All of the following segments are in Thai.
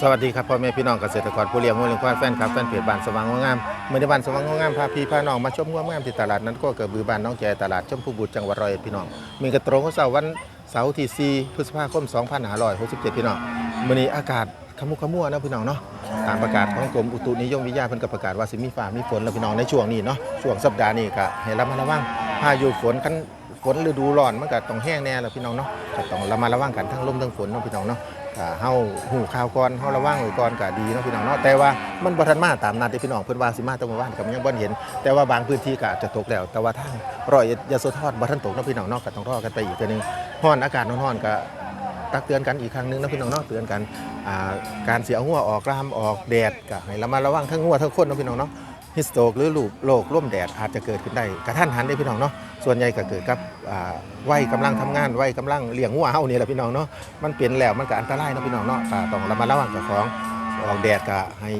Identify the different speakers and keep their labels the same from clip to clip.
Speaker 1: สวัสดีครับพ่อแม่พี่น้องเกษตรกรผู้เลี้ยงงัวเลี้ยงควายแฟนครับแฟนเพจบ้านสว่างงงามเมื่อในบ้านสว่างงามพาพี่พาน้องมาชมงัวงามที่ตลาดนั้นก็เกิดบือบ้านน้องแจตลาดชมพูบุตรจังหวัดร้อยเอ็ดพี่น้องมีกระตรงกับเสาร์วันเสาร์ที่4พฤษภาคม 2567 พี่น้องมื้อนี้อากาศขมุขมัวนะพี่น้องเนาะตามประกาศของกรมอุตุนิยมวิทยาเพิ่นก็ประกาศว่าสิมีฟ้ามีฝนแล้วพี่น้องในช่วงนี้เนาะช่วงสัปดาห์นี้ก็ให้ระมัดระวังพายุฝนคันฝนฤดูร้อนมันก็ต้องแห้งแน่แล้วพี่น้องเนาะก็ต้องระมัดระวังกันทั้งลมทั้งฝนเนาะพี่น้องเนาะ เฮาหูข่าวก่อนเฮาระวังไว้ก่อนก็ดีเนาะพี่น้องเนาะแต่ว่ามันบ่ทันมาตามนัดที่พี่น้องเพิ่นว่าสิมาแต่เมื่อวานก็ยังบ่เห็น แต่ว่าบางพื้นที่ก็จะตกแล้ว แต่ว่าทางร้อยยโสธรบ่ทันตกเนาะพี่น้องเนาะก็ต้องรอกันไปอีกเทื่อนึงร้อนอากาศร้อนๆก็ตักเตือนกันอีกครั้งหนึงเนาะพี่น้องเนาะเตือนกันอ่าการเสียหัวออกรามออกแดดก็ให้ระมัดระวังทั้งหัวทั้งคนเนาะพี่น้องเนาะ ฮิสโตกหรือลูกโรคร่วมแดดอาจจะเกิดขึ้นได้กระทันหันได้พี่น้องเนาะส่วนใหญ่ก็เกิดกับอ่าวัยกำลังทำงานวัยกำลังเลี้ยงหัวเฮานี่แหละพี่น้องเนาะมันเปลี่ยนแล้วมันก็อันตรายนะพี่น้องเนาะต้องระมัดระวังกับของออกแดดก็ให้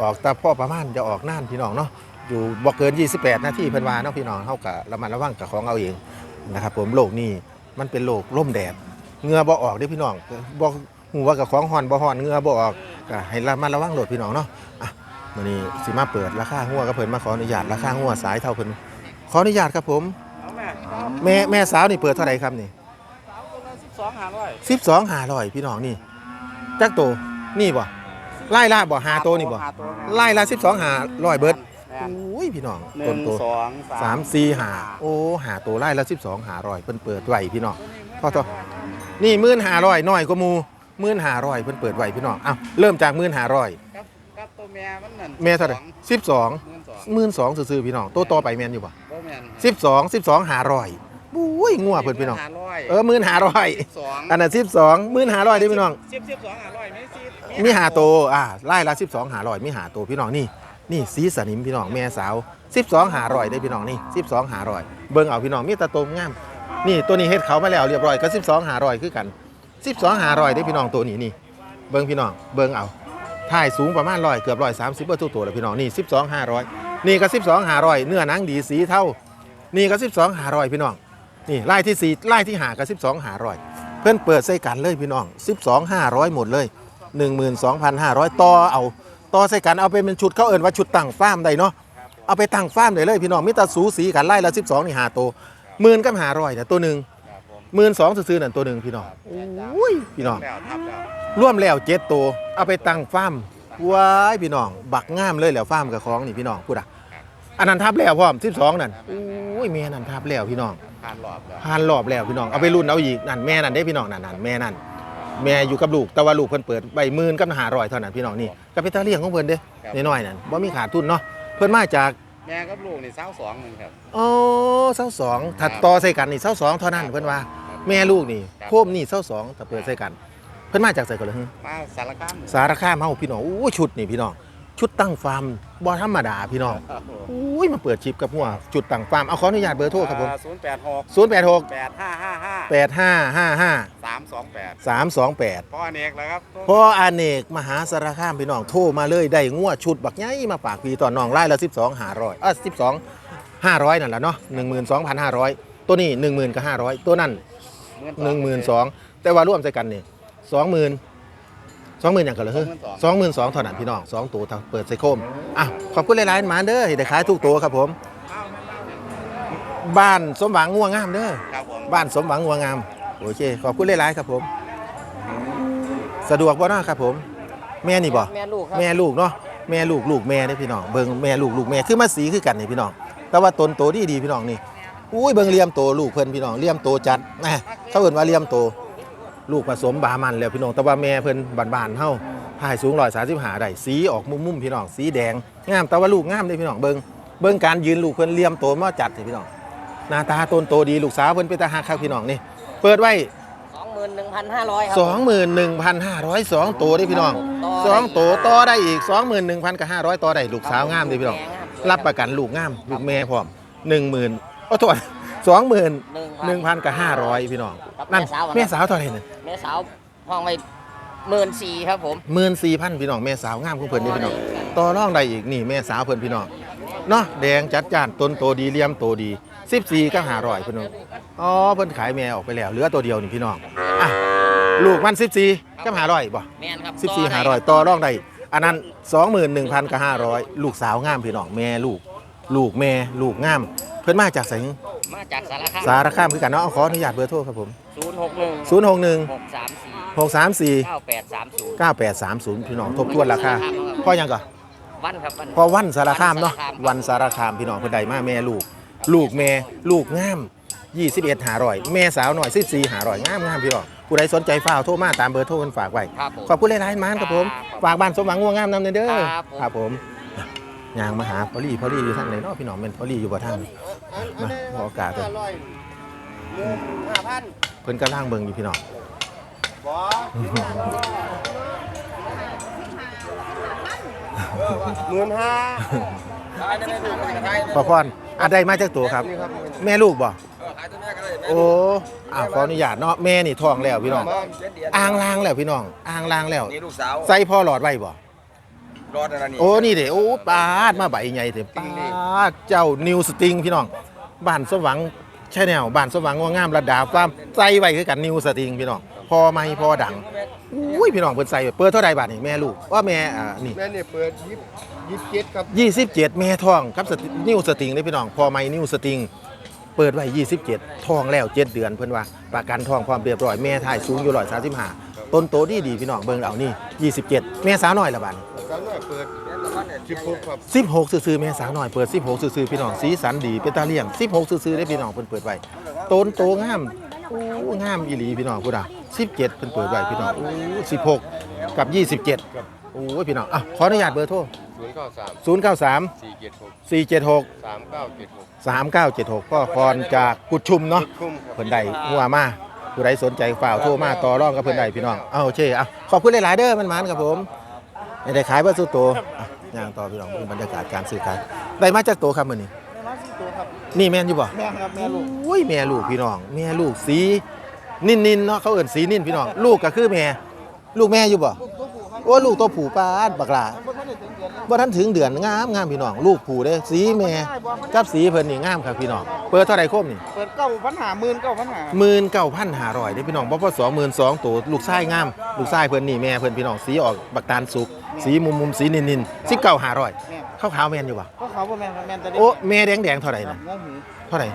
Speaker 1: ออกแต่พ่อประมาณจะออกน่านพี่น้องเนาะอยู่บ่เกิน 28 นาทีเพิ่นว่าเนาะพี่น้องเฮาก็ระมัดระวังกับของเอาเองนะครับผมโรคนี้มันเป็นโรคร่มแดดเงือบ่ออกเด้พี่น้องบ่ฮู้ว่ากับของฮ้อนบ่ฮ้อนเงือบ่ออกก็ให้ระมัดระวังโลดพี่น้องเนาะ มื้อนี้สิมาเปิดราคาหัวกับเพิ่นมาขออนุญาตราคาหัวสายเท่าเพิ่นขออนุญาตครับผม
Speaker 2: เอาแม่ครับ
Speaker 1: แม่แม่สาวนี่เปิดเท่าไหร่ครับนี่
Speaker 2: สาวตัวละสิบสองหาร้อย
Speaker 1: สิบสองหาร้อยพี่น้องนี่จักโตนี่บ่ไล่ละบ่หาโตนี่บ่
Speaker 2: หาตัว
Speaker 1: ไล่ละสิบสองหาร้อยเบิด
Speaker 2: แม่น
Speaker 1: อุ้ยพี่น้อง
Speaker 2: หนึ่
Speaker 1: ต้น
Speaker 2: ง
Speaker 1: โต
Speaker 2: สอง
Speaker 1: สามสี่หาโอ้หาโตไล่ละสิบสองหาร้อยเพิ่นเปิดไว้พี่น้องพอต่อนี่มื่นหาร้อยน้อยกว่าหมูมื่นหาร้อยเพิ่นเปิดไว้พี่น้องอ้าวเริ่มจากมื่นหาร้อย
Speaker 2: กับกับ ตัวแม่มันนั่น
Speaker 1: แม่เท่าไหร่สิบสอง
Speaker 2: หมื่นสอง
Speaker 1: มื่นสองซื่อๆพี่น้องโตต่อไปแม่นอยู่บ่
Speaker 2: บ่แม่น
Speaker 1: สิบสองสิบสองหาร้อยบุ้ยงัวเพิ่นพี่น้อง
Speaker 2: หาร้อย
Speaker 1: เออมื่นหาร้อย
Speaker 2: สิบสอง
Speaker 1: อันนั้นสิบสองมื่นหาร้อยเด้อพี่น้อง
Speaker 2: สิบสิบสองหาร้อยไม่สิ
Speaker 1: มีหาโตวอ่าไล่ละ12หาร้อยมีหาโตวพี่น้องนี่นี่สีสนิมพี่น้องแม่สาว12หาร้อยได้พี่น้องนี่12หาร้อยเบิ่งเอาพี่น้องมีแตาโตมงามนี่ตัวนี้เฮ็ดเขามาแล้วเรียบร้อยก็12หาร้อยคือกัน12หาร้อยได้พี่น้องตัวนี้นี่ เบิ่งพี่น้องเบิ่งเอา ถ่ายสูงประมาณร้อยเกือบร้อยสามสิบเปอร์ทุกตัวเลยพี่น้องนี่12หาร้อยนี่ก็12หาร้อยเนื้อหนังดีสีเท่า นี่ก็12หาร้อยพี่น้องนี่ไล่ที่สี่ไล่ที่หาก็12หาร้อยเพื่อนเปิดใส่กันเลยพี่น้อง12หาร้อยหมดเลย12,500ต่อเอาต่อใส่กันเอาไปเป็นชุดเขาเอิ้นว่าชุดตั้งฟ้ามได้เนาะเอาไปตั้งฟ้ามได้เลยพี่น้องมิตรสูสีกันไล่ละ12นี่หาโตหมื่นกับหาร้อยเนี่ตัวหนึ่งหมื่นสองซื้อๆนั่นตัวหนึ่งพี่น้องโอ้ยพี่น้อง
Speaker 2: แล้วทับแล้ว
Speaker 1: ร่วมแล้วเจ็ดตัวเอาไปตั้งฟาร์มว้ายพี่น้อง บักงามเลยแล้วฟาร์มกับของนี่พี่น้องพูดอะอันนั้นทับแล้วพร้อม12นั่นโอ้ยแม่นั่นทับแล้วพี่น้อง
Speaker 2: ผ่านรอบแล้ว
Speaker 1: ผ่านรอบแล้วพี่น้องเอาไปรุ่นเอาอีกนั่นแม่นั่นได้พี่น้องนั่นนั่นแม่นั่นแม่อยู่กับลูกแต่ว่าลูกเพิ่นเปิดใบหมื่นกับหาร้อยเท่านั้นพี่น้องนี่ก็เป็นตาเลี้ยงของเพิ่นเด้น้อยๆนั่นบ่มีขาดทุนเนาะเพิ่นมาจาก
Speaker 2: แม่กับลูกนี่สาวสองหนึ่งครับ
Speaker 1: อ๋อเศร้าสองถัดต่อใส่กันนี่เศร้าสองเท่านั้นเพิ่นว่า แม่ลูกนี่โคมนี่เศร้าสองถ้าเปิดใส่กันเพิ่นมาจากใส่กันเลย
Speaker 2: มาสารคาม
Speaker 1: สารคามเฮาพี่น้องอู้ชุดนี่พี่น้อง ชุดตั้งฟาร์มบ่ธรรมดาพี่น้อง
Speaker 2: ครับผม
Speaker 1: อุ้ยมาเปิดชิปกับหัวจุดตั้งฟาร์มเอาขออนุญาตเบอร์โทรครับผม
Speaker 2: ศูนย์แปดหก
Speaker 1: 086
Speaker 2: แปดห้าห้าห้า
Speaker 1: 8555
Speaker 2: สามสองแปด
Speaker 1: 328
Speaker 2: พ่ออเนกแล้วครับ
Speaker 1: พ่ออาเนกมหาสารคามพี่น้องโทรมาเลยได้งัวชุดบักใหญ่มาฝากพี่ตอนน้องไล่ละ12 500อะ12 500นั่นแหละเนาะ12,500 ตัวนี้10,000กับ500 ตัวนั้น12,000แต่ว่ารวมใส่กันนี่ 20,000 20,000อย่างกันเลยเฮ้ย22,000เท่านั้นพี่น้องสองตัวถ้าเปิดใส่โคมอะขอบคุณหลายๆหมาเด้อให้ได้ขายทุกตัวครับผม บ้านสมหวังงัวงามเด้อ
Speaker 2: ครับผม
Speaker 1: บ้านสมหวังงัวงามโอเคขอบคุณหลายๆครับผม สะดวกบ่เนาะครับผม แม่นี่บ่
Speaker 3: แม่ลูกครับ
Speaker 1: แม่ลูกเนาะแม่ลูกลูกแม่ได้อพี่น้องเบิ่งแม่ลูกลูกแม่คือมาสีคือกันนี่พี่น้อง แต่ว่าตนโตดีดีพี่น้องนี่อุ้ยเบิ่งเลียมโตลูกเพิ่นพี่น้องเลียมโตจัดนะเขาเอิ้นว่าเลียมโต ลูกผสมบามันแล้วพี่น้องแต่ว่าแม่เพิ่นบานๆเฮาพายสูง135ได้สีออกมุมๆพี่น้องสีแดงงามแต่ว่าลูกงามเด้อพี่น้องเบิ่งเบิ่งการยืนลูกเพิ่นเลียมโตมาจัดเด้อพี่น้องหน้าตาตนโตดีลูกสาวเพิ่นเป็นตาฮักครับพี่น้องนี่เปิดไว้
Speaker 3: สองหมื่นหนึ่งพันห้าร้อยครับ
Speaker 1: สองหมื่นหนึ่งพันห้าร้อยสองตัวได้พี่น้อง
Speaker 3: ต่
Speaker 1: สอง
Speaker 3: ได้
Speaker 1: ตัวต่อได้อีกสองหมื่นหนึ่งพันกับห้าร้อยต่อได้ลูกสาวงามเลยพี่น้อง
Speaker 3: แม่งาม
Speaker 1: รับประกันลูกงาม ลูกแม่พร้อมหนึ่งหมื่นโอ้โทษ สองหมื่นหนึ่งพันกับห้าร้อยพี่น้อง
Speaker 3: ครับ
Speaker 1: นั่น
Speaker 3: แม่สาว
Speaker 1: แม่สาวเท่าไหร่เนี่ย
Speaker 3: แม่สาวห้องไว้หมื่นสี่ครับผม
Speaker 1: หมื่นสี่พันพี่น้องแม่สาวงามของเพิ่นนี่พี่น้องต่อรองได้อีกนี่แม่สาวเพิ่นพี่น้องเนาะแดงจัดจ้านต้นโตดีเลี่ยมโตดีสิบสี่ก็ห้าร้อยพี่น้องอ๋อเพิ่นขายแม่ออกไปแล้วเหลือตัวเดียวนี่พี่น้องอะลูกมัน14กับ500บ่
Speaker 3: แม่นครับ
Speaker 1: 14 500ต่อรองได้อันนั้น21,000กับ500ลูกสาวงามพี่น้องแม่ลูก ลูกแม่ลูกงาม เพิ่นมาจากไสง
Speaker 3: มาจากสารคาม
Speaker 1: สารคามคือกันเนาะเอาขออนุญาตเบอร์โทรครับผม
Speaker 3: ศูนย์หกหนึ่ง
Speaker 1: 061
Speaker 3: หกสามสี่
Speaker 1: 634
Speaker 3: เก้าแปดสามศูนย์
Speaker 1: 9830 พี่น้องทบทวนราคาพ่อยังก่อน
Speaker 3: วันครับวัน
Speaker 1: พอวันสารคามเนาะ
Speaker 3: วันสารคาม
Speaker 1: วันสารคามพี่น้องเพิ่นได้มาแม่ลูก ลูกแม่ลูกงาม 21หาร้อยแม่สาวหน่อย14หาร้อยงามงามพี่น้องผู้ใดสนใจฝ้ากโทรมาตามเบอร์โทรเพิ่นฝากไว้
Speaker 3: ครับผม
Speaker 1: ขอบคุณหลายๆมานครับผม
Speaker 3: ครับ
Speaker 1: ฝากบ้านสมหวังง่วงงามนำเด้อ
Speaker 3: ครับผม
Speaker 1: ครับผม ยางมาหาพอลี่พอลี่อยู่ทางไหนเนาะพี่น้องเป็นพอลี่อยู่บ่ทางมาขอโอกาสเถอะเพิ่นกำลังเบิ่งอยู่พี่น้อง
Speaker 2: หมื่นห้า
Speaker 1: พอพรอันใดมาจากตัวครับ แม่ลูกบ่โอ้อ่าขออนุญาตเนาะแม่นี่ท้องแล้วพี่น้องอ่างลางแล้วพี่น้องอ่างลางแล้ว
Speaker 4: นี่ลูกสาว
Speaker 1: ใส่พ่อหลอดไว้บ่
Speaker 4: รอดแล้วนี่
Speaker 1: โอ้นี่เด้โอ้ปาดมาใบใหญ่เถอะปาดเจ้านิวสติงพี่น้องบ้านสมหวังใช่แนวบ้านสมหวังว่างามระดาฟาร์มใส่ไว้คือกันนิวสติงพี่น้องพอไม่พอดังอุ้ยพี่น้องเพิ่นใส่ไว้เปิดเท่าใดบาทนี่แม่ลูกว่าแม่อ่านี่
Speaker 2: แม่เนี่ยเปิดยี่ยี่สิบเจ็ดครับ
Speaker 1: 27แม่ท้องครับสตินิวสติงเลยพี่น้องพอไม่นิวสติงเปิดไว้27ท้องแล้ว 7 เดือนเพิ่นว่าประกันท้องพร้อมเรียบร้อยแม่ถ่ายสูงอยู่135ต้นโตดีดีพี่น้องเบิ่งเอานี่ 27 แม่สาวน้อยละบาด
Speaker 2: สาวน้อยเปิดสิบหกครับ
Speaker 1: 16 ซื่อๆแม่สาวน้อยเปิด 16 ซื่อๆพี่น้องสีสันดีเป็นตาเลี้ยง 16 ซื่อๆได้พี่น้องเพิ่นเปิดไว้ต้นโตงามโอ้งามอีหลีพี่น้องพูดอะ17 เพิ่นเปิดไว้พี่น้องโอ้16 กับ 27โอ้ยพี่น้องอะขออนุญาตเบอร์โทร
Speaker 2: ศูนย์เก้าสาม
Speaker 1: 093
Speaker 2: สี่เจ็ดหก
Speaker 1: 476
Speaker 2: สามเก้าเจ็ดหก
Speaker 1: 3976พ่อพรจากกุดชุมเนาะ
Speaker 2: คุ้มครับ
Speaker 1: เพิ่นได้หัวมาผู้ใดสนใจฝ่ากโทรมาต่อรองกับเพิ่นได้พี่น้อง เอาโอเคเอาขอบคุณหลาย ๆ เด้อมันมันครับผม ไม่ได้ขายเบ่สุดโตอะย่างต่อพี่น้องเบิ่งบรรยากาศการซื้อขายได้มาจากโตครับมื้อนี้
Speaker 2: แม่มาสี่ตัวครับ
Speaker 1: นี่แม่นอยู่บ่
Speaker 2: แม่ครับแม่ลูก
Speaker 1: โอ้ยแม่ลูกพี่น้องแม่ลูกสีนิ่นๆเนาะเขาเอิ้นสีนิ่นพี่น้อง ลูกก็คือแม่ ลูกแม่อยู่บ่
Speaker 2: ลูกตัวผู้ครับ
Speaker 1: โอ้ลูกตัวผู้ปานบักหลา
Speaker 2: บ่ทันได้ถึง เดือนเลย
Speaker 1: บ่ทันถึงเดือนงามงามพี่น้อง ลูกผู้เด้สีแม่กับสีเพิ่นนี่งามครับพี่น้อง เปิดเท่าไหร่ครบนี่
Speaker 2: เปิดเก้าพันหาหมื่นเก้าพันหา
Speaker 1: หมื่นเก้าพันห้าร้อยได้พี่น้องบ่พอสองหมื่นสองตัวลูกชายงาม ลูกชายเพิ่นนี่แม่เพิ่นพี่น้องสีออกบักตาลสุก สีมุมมุมๆสีนินนินสิบเก้าห้าร้อย
Speaker 2: แม่
Speaker 1: ขาวขาวๆแม่นอยู่บ่
Speaker 2: เพราะเขาบ่แม่นครับแม่นแต่เด็ก
Speaker 1: โอ้แม่แดงแดงๆเท่าไหร่
Speaker 2: ครั
Speaker 1: นะ
Speaker 2: บงอหู
Speaker 1: เท่าไหร่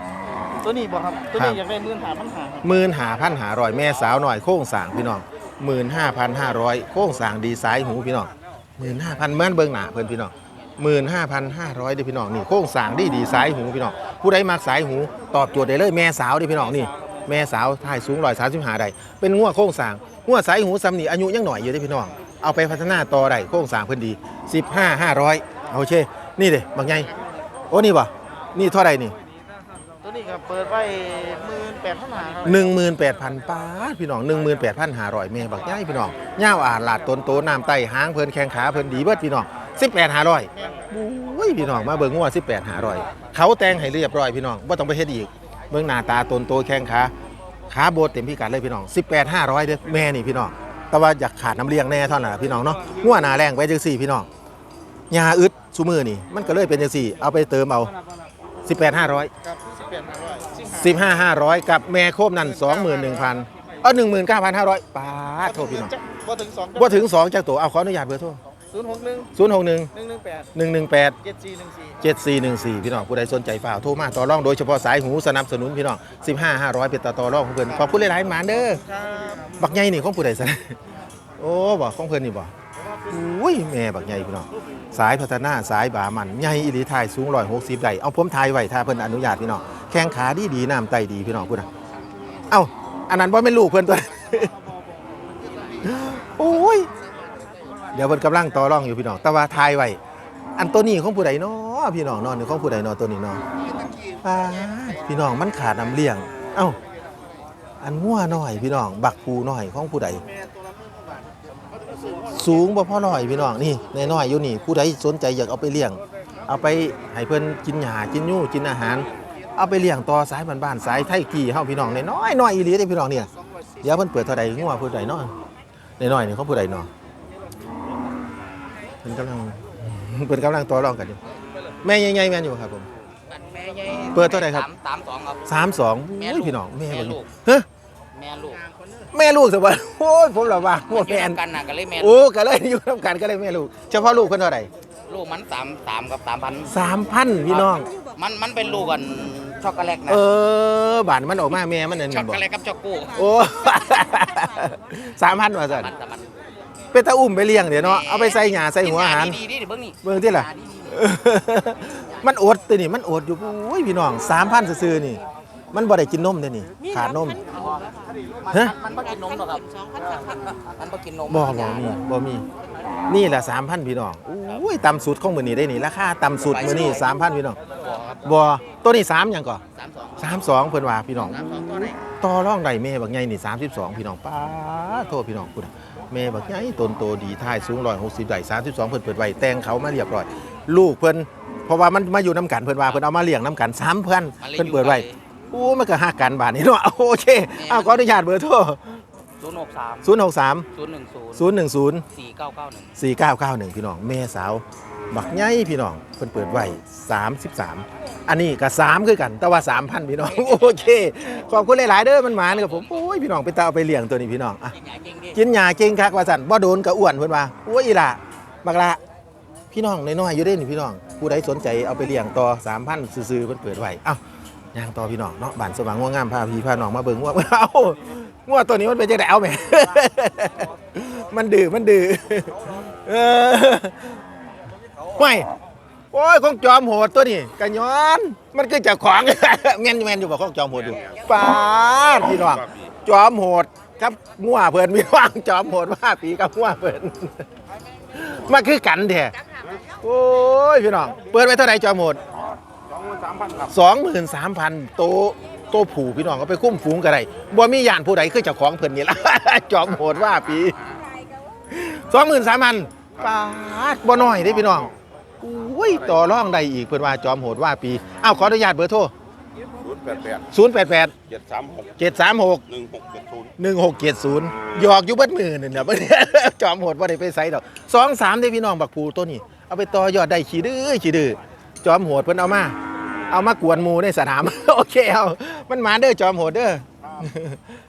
Speaker 2: ตัวนี้บ่ครับ ตัว
Speaker 1: ครั
Speaker 2: นี้
Speaker 1: บ
Speaker 2: อยากได้หมื่นหาพันหาครับ
Speaker 1: หมื่นห้าพันห้าร้อยแม่สาวหน่อยโค้งสร้างพี่น้องหมื่นห้าพันห้าร้อยโค้งสร้างดีไซน์หูพี่น้อง หมื่นห้าพันเมือนเบิ่งหนาเพิ่อนพี่น้องหมื่นห้าพันห้าร้อยเด้อพี่น้องนี่โค้งสร้างดีดีไซน์หูพี่น้องผู้ใดมักสายหูตอบโจทย์ได้เลยแม่สาวเด้อพี่น้องนี่แม่สาวถ่ายสูงร้อยสามสิบห้าได้เป็นงัวโค้งสร้างงัวสายหูซ้ำนี่อายุยังหน่อยอยู่เด้อพี่น้องเอาไปพัฒนาต่อได้โค้งสร้างเพิ่อนดีสิบห้าห้าร้อยเอาเช่นี่เด้บางไงโอ้นี่บ่นี่เท่าไร
Speaker 2: นี่ ครับเปิดไว้หมื่นแปดพันหาครับ
Speaker 1: หนึ่งหมื่นแปดพันปาทพี่น้องหนึ่งหมื่นแปดพันห้าร้อยเมบักย่ายพี่น้องย่าวอ่านหลาดต้นโตน้ำไตหางเพิ่นแข้งขาเพิ่นดีเบิดพี่น้องสิบแปดห้าร้อยโอ้ยพี่น้องมาเบิ่งงัวสิบแปดห้าร้อยเขาแต่งให้เรียบร้อยพี่น้องว่าต้องไปเฮ็ดอีกเบิ่งหน้าตาต้นโตแข้งขาขาโบดเต็มพิกัดเลยพี่น้องสิบแปดห้าร้อยเด้อแม่นี่พี่น้อง แต่ว่าอยากขาดน้ำเลี้ยงแน่เท่านั้นล่ะพี่น้องเนาะงัวหนาแรงไว้จังสี่พี่น้องยาอึดซุมือนี่มันก็เลยเป็นจังสี่ เอาไปเติมเอาสิบแปดห้าร้อย
Speaker 2: ครับ สิบแปดห้าร้อย
Speaker 1: สิบห้าห้าร้อยกับแม่โคบนั่นสองหมื่นหนึ่งพันเออหนึ่งหมื่นเก้าพันห้าร้อยป้าดโทษพี่น้อง
Speaker 2: บ่ถึงสอง
Speaker 1: ว่าถึงสองจากตัวเอาขออนุญาตเบอร์โทร
Speaker 2: ศูนย์หกหนึ่ง
Speaker 1: ศูนย์หกหนึ่ง
Speaker 2: หนึ่งหนึ่งแปด
Speaker 1: หนึ่งหนึ่งแปด
Speaker 2: เจ็ดสี่หนึ่งสี่
Speaker 1: เจ็ดสี่หนึ่งสี่พี่น้องผู้ใดสนใจฝ่ากโทรมาต่อรองโดยเฉพาะสายหูสนับสนุนพี่น้องสิบห้าห้าร้อยเป็นต่อต่อรองของเพิ่นขอบคุณหลายๆหมานเด้อ
Speaker 2: ครับ
Speaker 1: บักใหญ่นี่ของผู้ใดซะโอ้บ่ของเพิ่นนี่บ่ อุ้ยแม่บักใหญ่พี่น้องสายพัฒนาสายบามันใหญ่อีหลีทายสูงร้อยหกสิบได้เอาผมทายไว้ถ้าเพิ่นอนุญาตพี่น้องแข้งขาดีดีน้ำไตดีพี่น้องพูดนะเอ้าอันนั้นบ่แม่ลูกเพิ่นตัวโอ้ยเดี๋ยวเพิ่นกำลังต่อรองอยู่พี่น้องแต่ว่าทายไว้อันตัวนี้ของผู้ใดเนาะพี่น้องนาะนี่ของผู้ใดเนาะตัวนี้เนาะพี่น้องมันขาดน้ำเลี้ยง เอ้าอันงัวน้อยพี่น้อง บักผูน้อยของผู้ใด สูงบ่พอน้อยพี่น้องนี่น้อยๆอยู่นี่ผู้ใดสนใจอยากเอาไปเลี้ยง เอาไปให้เพิ่นกินหญ้ากินหยูกินอาหาร เอาไปเลี้ยงต่อสายบ้านๆสายไทยกี่เฮาพี่น้องน้อยๆน้อยอีหลีเด้พี่น้องเนี่ยเดี๋ยวเพิ่นเปิดเท่าใดงัวผู้ใดเนาะน้อยๆนี่ของผู้ใดเนาะเพิ่นกำลังเพิ่นกำลังต่อรองกันอยู่แม่ใหญ่ๆแม่นอยู่ครับผม
Speaker 3: แม่ใหญ่
Speaker 1: เปิดเท่าไหร่ครับ
Speaker 3: สามสามสองครับ
Speaker 1: สามสอง
Speaker 3: แม่
Speaker 1: โอ้ย
Speaker 3: ลูก
Speaker 1: พี่น้องแม่
Speaker 3: แม่
Speaker 1: เบิ่ง
Speaker 3: ลูก
Speaker 1: เฮ้ย
Speaker 3: แม่ลูก
Speaker 1: แม่ลูกสิบ่โอ้ยผมละว่าโอ้แม่น
Speaker 3: กันน่ะก็เลยแมน
Speaker 1: โอ้ก็เลยอยู่นํกันก็เลยแม่ลูกเฉพาะลูกเพิ่นเท่าไหร่
Speaker 3: ลูกมันสามสามกับสามพัน
Speaker 1: 3,000พี่น้อง
Speaker 3: มันมันเป็นลูกกันช็อกโกแลตนะ
Speaker 1: เออบานมันออกมาแม่มันนั่น
Speaker 3: ช็อก
Speaker 1: บ่
Speaker 3: โกแลตกับช็อกโก้
Speaker 1: โอ้3,000ว่าซั่น
Speaker 3: มันแต่มัน
Speaker 1: เป็นตาอุ้มไปเลี้ยงเดี๋ยวเนาะเอาไปใส่หญ้าใส่หัวอาหาร
Speaker 3: ดีๆดีๆเบิ่งนี่
Speaker 1: เบิ่งที่ล่ะมันอดตัวนี่มันอดอยู่โอ้ยพี่น้อง3,000ซื่อๆนี่ มันบ่ได้กินนมเด้นี่ ขาดนมฮะ
Speaker 3: มันบ่กินนมหรอกครับมันบ่กินนม
Speaker 1: บ่บ่มีบ่มี นี่แหละ3,000พี่น้องโอ้ยต่ำสุดของมื้อนี้ได้นี่ราคาต่ำสุดมื้อนี้3,000พี่น้อง
Speaker 3: บ่ครับ
Speaker 1: บ่ตัวนี้3หยังก่อ
Speaker 3: สามสอง
Speaker 1: 32เพิ่นว่าพี่น้อง
Speaker 3: สามสองตัวไหน
Speaker 1: ต่อรองได้แม่บักใหญ่นี่32พี่น้องป้าดโทษพี่น้องพุ่นน่ะแม่บักใหญ่ต้นโตดีท้ายสูง160ได้32เพิ่นเปิดไว้แต่งเขามาเรียบร้อย ลูกเพิ่นเพราะว่ามันมาอยู่น้ำกันเพิ่นว่าเพิ่นเอามาเลี้ยงน้ำกัน3เพิ่นเพิ่นเปิดไว้ โอ้มันก็ฮักกันบาดนี้เนาะโอเคอ้าวขออนุญาตเบอร์โทร
Speaker 3: ศูนย์หกสาม
Speaker 1: 063
Speaker 3: ศูนย์หนึ่งศูนย์
Speaker 1: 010
Speaker 3: สี่เก้าเก้าหนึ่ง
Speaker 1: 4991พี่น้องแม่สาวบักใหญ่พี่น้องเพิ่นเปิดไว้33 อันนี้ก็3คือกัน แต่ว่า 3,000 พี่น้อง โอเค ขอบคุณหลาย ๆ เด้อมันหมานกับผมโอ้ยพี่น้องไปตาเอาไปเลี้ยงตัวนี้พี่น้องอะ
Speaker 3: กินใหญ่เก่งดิ
Speaker 1: กินหญ้าเก่งคักว่าสั่นบ่โดนก็อ้วนเพิ่นว่าโอ้ยอีหล่ะบักละพี่น้องน้อยๆอยู่เด้นี่พี่น้อง ผู้ใดสนใจเอาไปเลี้ยงต่อ 3,000 ซื่อๆเพิ่นเปิดไว้เอ้า ย่างต่อพี่น้องเนาะบ้านสว่างง่วงงามพาพี่พาน้องมาเบิ่งว่าเอ้างัวตัวนี้มันเป็นจังได๋เอาแหมมันดื้อมันดื้อเออไม่โอ้ยของจอมโหดตัวนี้กะย้อน มันคือเจ้าของแม่นแม่นอยู่บ่ของจอมโหดอยู่ป้าดพี่น้องจอมโหดครับงัวเพิ่นมีว่างจอมโหดว่าปีกับงัวเพิ่นมาคือกันแท้โอ้ยพี่น้องเปิดไว้เท่าไหร่จอมโหด สองหมื่นสามพันโตโตผูพี่น้องก็ไปคุ้มฝูงกันได้บ่มีย่านผู้ใดคือเจ้าของเพิ่นนี่ละ จอมโหดว่าปีสองหมื่นสามพันปาดบ่น้อยเด้พี่น้องอุ้ยต่อรองได้อีกเพิ่นว่าจอมโหดว่าปีอ้าวขออนุญาตเบอร์โทร
Speaker 4: ศูนย์แปดแปด
Speaker 1: 0 8 8
Speaker 4: เจ็ดสามหก
Speaker 1: 7 3 6
Speaker 4: หนึ่งหกเจ็ดศูนย์
Speaker 1: หนึ่งหกเจ็ดศูนย์หยอกอยู่เบิดมือนี่นนะบ่ได้จอมโหดว่าได้ไปใส่ดอกสองสามได้พี่น้องบักภูตัวนี้เอาไปต่อยอดได้ขี้ดื้อขี้ดื้อจอมโหดเพิ่นเอามา เอามากวนหมูในสนาม โอเคเอามันมาเด้อจอมโหดเด้อ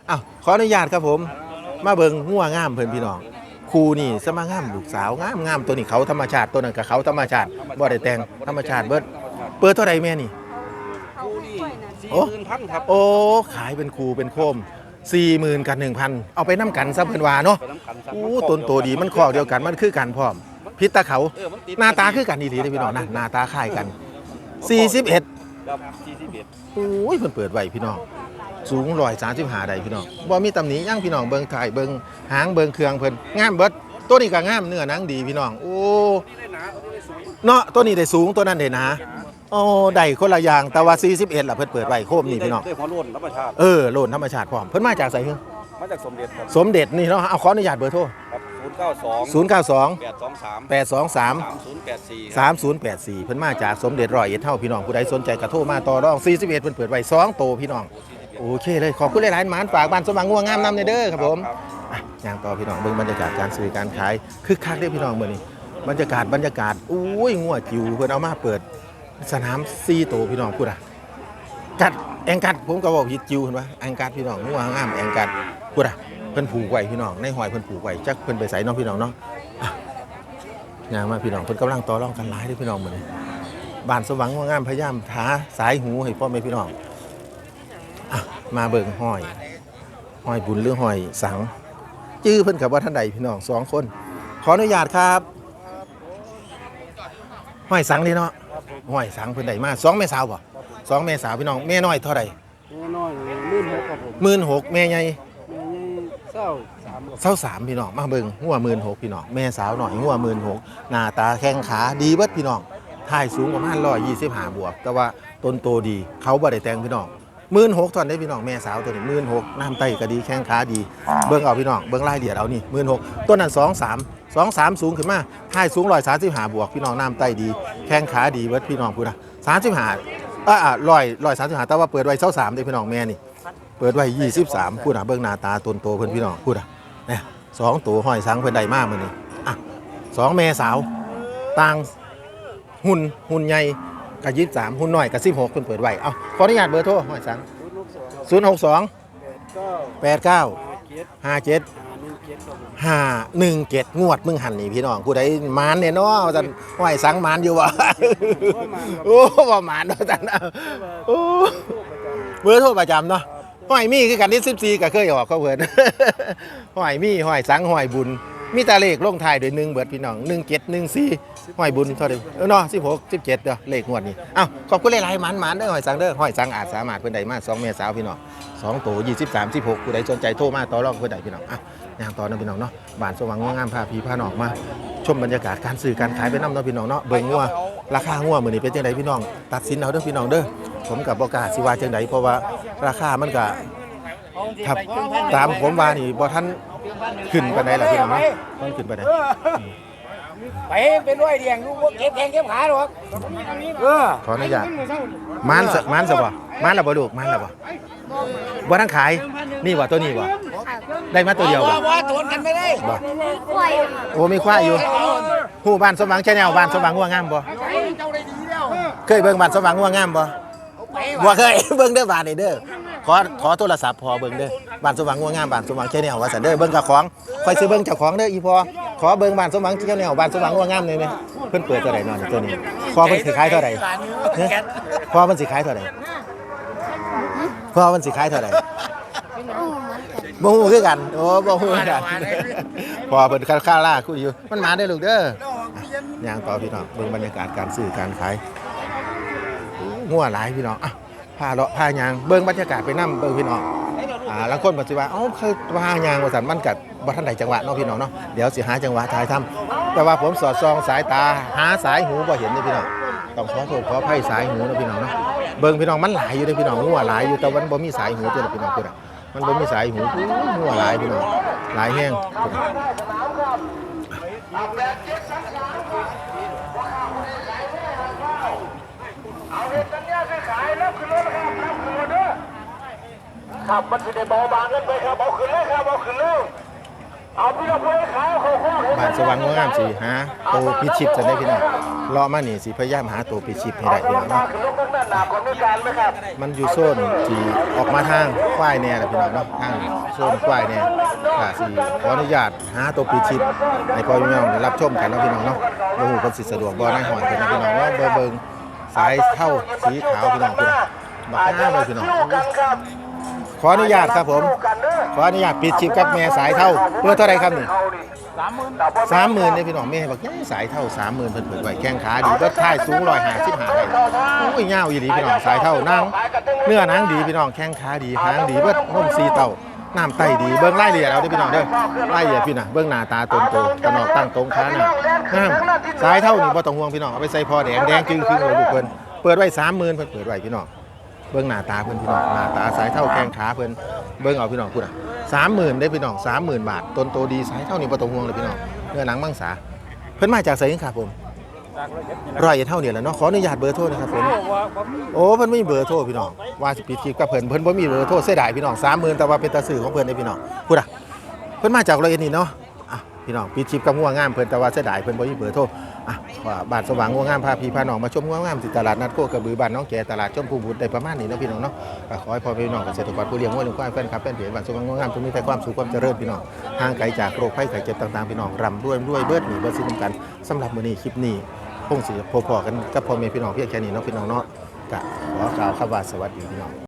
Speaker 1: อ้าวขออนุญาตครับผม มาเบิ่งงัวงามเพิ่นพี่น้องครูนี่สมางามลูกสาวงามงามตัวนี้เขาธรรมชาติตัวนั้นกับเขาธรรมชาติบ่ได้แต่งธรรมชาติเบิดเปิดเท่าใดแม่นี่โอ้
Speaker 4: หมื่นพันครับ
Speaker 1: โอ้ขายเป็นครูเป็นโคมสี่หมื่นกับหนึ่งพันเอาไปน้ำกันซะเพิ่นว่าเนาะ
Speaker 4: ไปน้ำกันครับ
Speaker 1: โอ้ตนโตดีมันคอกเดียวกันมันคือกันพร้อมพิษตาเขา
Speaker 4: เออมันติด
Speaker 1: หน้าตาคือกันดีๆเลยพี่น้องนะหน้าตาคล้ายกัน 41
Speaker 4: ครับสี่สิบเอ็ด
Speaker 1: โอ้ยเพิ่นเปิดไว้พี่น้อง สูง135ได้พี่น้องบ่มีตำหนิย่างพี่น้องเบิ่งถ่ายเบิ่งหางเบิ่งเครื่องเพิ่นงามเบิดตัวนี้ก็งามเนื้อหนังดีพี่น้อง โอ้เนาะตัวนี้ได้สูงตัวนั้นได้หนาโอ้ได้คนละอย่างแต่ว่า41ล่ะเพิ่นเปิดไว้โคมนี่พี่น้อง
Speaker 4: ได้หัวโล้นธรรมชาติ
Speaker 1: เออโลนธรรมชาติพร้อมเพิ่นมาจากไสคือ
Speaker 4: มาจากสมเด็จครับ
Speaker 1: สมเด็จนี่เนาะเอาขออนุญาตเบอร์โทร
Speaker 4: ครับ ศูนย์เก้าสอง
Speaker 1: 092
Speaker 4: แปดสองสาม
Speaker 1: 823
Speaker 4: สามศูนย์แปดสี่
Speaker 1: 3084 เพิ่นมาจากสมเด็จร้อยเอ็ดเท่าพี่น้องผู้ใดสนใจกระโทรมาต่อรอง 41 เพิ่นเปิดไว้2โตพี่น้อง โอเคเลย ขอบคุณหลายๆหมานฝากบ้านสมหวังง่วงงามนำเด้อครับผมอะย่างต่อพี่น้องเบิ่งบรรยากาศการซื้อการขายคึกคักเด้อพี่น้องมื้อนี้บรรยากาศบรรยากาศอุ้ยงัวจิ๋วเพิ่นเอามาเปิด สนาม4โตพี่น้องพูดอะ กัดแองกัดผมก็บอกผิดจิ๋วเห็นปะแองกัดพี่น้องงัวงามแองกัดพูดอะ เพิ่นผูกไว้พี่น้องในหอยเพิ่นผูกไว้จักเพิ่นไปใส่น้องพี่น้องเนาะอะย่างมาพี่น้องเพิ่นกำลังต่อรองกันหลายเด้อพี่น้องมื้อนี้บ้านสว่างงัวงามพยายามหาสายหูให้พ่อแม่พี่น้องอะมาเบิ่งห้อยห้อยบุญหรือห้อยสัง จื้อเพิ่นกับว่าท่านใดพี่น้องสองคน ขออนุญาตครับห้อยสังนี่เนาะห้อยสังเพิ่นใดมาสองแม่สาวบ่สองแม่สาวพี่น้องแม่น้อยเท่าไหร่
Speaker 2: น้อยมื่นหกครับผม
Speaker 1: หมื่นหกแม่ใหญ่
Speaker 2: แม่ยี่ เศร้าสาม
Speaker 1: เศร้าสามพี่น้องมาเบิงหัวหมื่นหกพี่น้องแม่สาวหน่อยหัวหมื่นหกหน้าตาแข้งขาดีเบิดพี่น้องถ่ายสูงประมาณร้อยยี่สิบห้าบวก แต่ว่าต้นโตดีเขาบ่ได้แต่งพี่น้องหมื่นหกตอนได้พี่น้องแม่สาวตัวนี้หมื่นหกน้ำไตก็ดีแข้งขาดี เบิ่งเอาพี่น้องเบิ่งรายละเอียดเอานี่หมื่นหกต้นนั้นสองสามสองสามสูงขึ้นมาถ่ายสูงร้อยสามสิบห้าบวกพี่น้องน้ำไตดี แข้งขาดีเบิดพี่น้องพูดนะสามสิบห้าอ่าร้อยร้อยสามสิบห้าแต่ว่าเปิดไว้เท่าสามได้พี่น้องแม่นี่ เปิดไว้ยี่สิบสามพูดนะเบิ่งหน้าตาตนโตเพิ่นพี่น้องพูดนะเนี่ยสองตัวห้อยสังเพิ่นได้มากมือนี้อะสองแม่สาวต่างหุ่นหุ่นใหญ่กับยี่สามหุ่นน้อยกับสิบหกเพิ่นเปิดไว้เอาขออนุญาตเบอร์โทรห้อยสังศูนย์หกสองแปดเก้า
Speaker 3: ห้าเจ็ดห้าหนึ่งเจ็ดงวดมึงหันนี่พี่น้องผู้ใดมานเนี่ยเนาะว่าจันห้อยสังมานอยู่วะโอ้บ่มานเนาะจันโอ้เบอร์โทรประจำเนาะ ห้อยมีคือกันที่สิบสี่ก็เคยออกเขาเพิ่น ห้อยมีห้อยสังห้อยบุญ มีตาเลขลงท้ายด้วยหนึ่งเบิดพี่น้องหนึ่งเจ็ดหนึ่งสี่ห้อยบุญเท่าเดิมเออเนาะสิบหกสิบเจ็ดเด้อเลขงวดนี้เอ้าขอบคุณหลายๆหมันหมันเด้อห้อยสังเด้อห้อยสังอาจสามารถเพิ่นได้มาสองเมียสาวพี่น้องสองตัวยี่สิบสามสิบหกผู้ใดสนใจโทรมาต่อรองเพิ่นได้พี่น้องอะย่างต่อนะพี่น้องเนาะบ้านสว่างงามพาพีพาหนองมา ชมบรรยากาศการซื้อการขายไปน้ำเนาะพี่น้องเนาะเบิ่งงัวราคางัวมือนี้เป็นจังไดพี่น้อง ตัดสินเอาเด้อพี่น้องเด้อผมกับบ่กาสิว่าจังไดเพราะว่าราคามันก็ครับตามผมว่านี่บ่ทัน ขึ้นปานใดล่ะพี่น้องเนาะมันขึ้นปานใด
Speaker 2: ไปเป็นร้อยเดียงลูกเก็บแทงเก็บขาหรอกเออ
Speaker 1: ขออนุญาตมานซะมานซะบ่มานแล้วบ่ลูกมานแล้วบ่บ่ทันขายนี่บ่ตัวนี้บ่ได้มาตัวเดียวบ่
Speaker 2: ว่าว่าตวนกันไม่ได้
Speaker 1: บ่
Speaker 5: กล้วย
Speaker 1: โอ้มีควายอยู่ฮู้บ้านสมหวังแชนแนลบ้านสมหวังงัวงามบ่
Speaker 2: เจ้าได้ดีแล้ว
Speaker 1: เคยเบิ่งบ้านสมหวังงัวงามบ่บ่เคยเบิ่งเด้อบ้านนี่เด้อ ขอขอโทรศัพท์พอเบิ่งเด้อบ้านสมหวังงัวงามบ้านสมหวังแชนแนลว่าซั่นเด้อเบิ่งกับของคอยซื้อเบิ่งเจ้าของเด้ออีพอขอเบิ่งบ้านสมหวังแชนแนลบ้านสมหวังงัวงามหน่อยแหมเพิ่นเปิดเท่าไหร่นอนตัวนี้พอเพิ่นสิขายเท่าไหร่ฮะพอมันสิขายเท่าไหร่พอมันสิขายเท่าไหร่บ่ฮู้คือกันโอ้บ่ฮู้คือกันพอเพิ่นค่าล่าคุยอยู่มันมาได้ลูกเด้อย่างต่อพี่น้องเบิ่งบรรยากาศการซื้อการขายงัวหลายพี่น้องอะ พาเลาะพายางเบิ่งบรรยากาศไปนํเบิ่งพี่น้องอ่าลางคนปัจจุบันเอ้าเคยพายางว่าสันมันกัดบ่ทันใดจังหวะเนาะพี่น้องเนาะเดี๋ยวสิหาจังหวะถ่ายทำแต่ว่าผมสอดส่องสายตาหาสายหูบ่เห็นเลยพี่น้องต้องขอโทษขออภัยสายหูนะพี่น้องเนาะเบิ่งพี่น้องมันหลายอยู่เด้อพี่น้องงัวหลายอยู่แต่มันบ่มีสายหูตัวละพี่น้องตัวละมันบ่มีสายหูอู้งัวหลายพี่น้องหลายแห้งพุ่นน่ะ
Speaker 6: ครับมันจะได้เบาบางกันไปครับเอาขึ้นเลยครับเอาขึ้นเลยเอาพี่เราไปขายเขาข้อ
Speaker 1: บ้านสว่างงามสิหาตัวปิดชิปจะได้พี่น้องเลาะมานี่สิพยายามหาตัวปิดชิปให้ได้พี่น้องเนาะ
Speaker 6: ขึ้นลงตั้งแต่หนาคนด้วยกันไหมครับ
Speaker 1: มันอยู่โซนที่ออกมาทางควายแน่แหละพี่น้องเนาะทางโซนควายแน่ค่ะสิขออนุญาตหาตัวปีชิปให้พ่อพี่น้องได้รับชมกันเนาะพี่น้องเนาะบ่ฮู้เพิ่นสิสะดวกบ่ในหอยเพิ่นนะพี่น้องเนาะเบิ่งเบิ่งสายเท่าสีขาวพี่น้องพี่น้องบักงามเลยพี่น้อง
Speaker 6: กันครับ
Speaker 1: ขออนุญาตครับผม
Speaker 6: กันเด้อ
Speaker 1: ขออนุญาตปิดชิปกับแม่สายเท่าเพื่อเท่าไหร่ครับนี่
Speaker 6: เขานี่
Speaker 2: สามหมื่น
Speaker 1: สามหมื่นเนี่ยพี่น้องแม่บอกยังสายเท่าสามหมื่นเพิ่นเปิดไว้แข้งขาดีเบิดท้ายสูงร้อยห้าสิบห้าได้โอ้ยยาวอีหลีพี่น้องสายเท่านางเนื้อนางดีพี่น้องแข้งขาดีหางดีเบิดนมสีเต่าน้ำไตดีเบิ้งไล่เลียดเอาเด้อพี่น้องเด้อไล่เลียดพี่น่ะเบิ้งหน้าตาตนโตกระนอกตั้งตรงขาหน้างามสายเท่านี่บ่ต้องห่วงพี่น้องเอาไปใส่พอแดงแดงจึงครึ่งเลยลูกเพิ่นเปิดไว้สามหมื่นเพิ่นเปิดไว้พี่น้อง เบิ้งหน้าตาเพิ่นพี่น้องหน้าตาสายเท่าแข้งขาเพิ่นเบิ้งเอาพี่น้องพูดอะสามหมื่นได้พี่น้องสามหมื่นบาทต้นโตดีสายเท่านี่บ่ต้องห่วงเลยพี่น้องเนื้อหนังมังสาเพิ่นมาจากไสครับผมร้อยเอ็ดเท่านี่แหละเนาะขออนุญาตเบอร์โทรนะครับผมโอ้เพิ่นไม่มีเบอร์โทรพี่น้องว่าสิปิดคลิปกับเพิ่นเพิ่นบ่มีเบอร์โทรเสียดายพี่น้อง30,000แต่ว่าเป็นตาสื่อของเพิ่นเด้พี่น้องพูดอะเพิ่นมาจากร้อยเอ็ดนี่เนาะอะ พี่น้องปิดชิปกับงัวงงามเพิ่นแต่ว่าเสียดายเพิ่นบ่มีเบอร์โทรอะว่าบ้านสว่างงัวงงามพาพี่พาน้องมาชมงัวงงามที่ตลาดนัดโคกระบือบ้านน้องแก่ตลาดชมพูบุตรได้ประมาณนี้เนาะพี่น้องเนาะก็ขอให้พ่อพี่น้องเกษตรกรผู้เลี้ยงงัวเลี้ยงควายแฟนคลับแฟนเพจบานสว่างงัวงามจงมีแต่ความสุขความเจริญพี่น้องห่างไกลจากโรคภัยไข้เจ็บต่างๆพี่น้องร่ำรวยรวยเบิดหนีเบิดสิ้นกันสำหรับมื้อนี้คลิปนี้คงสิพอๆกันกับพ่อแม่พี่น้องเพียงแค่นี้เนาะพี่น้องเนาะก็ขอกล่าวคำว่าสวัสดีพี่น้อง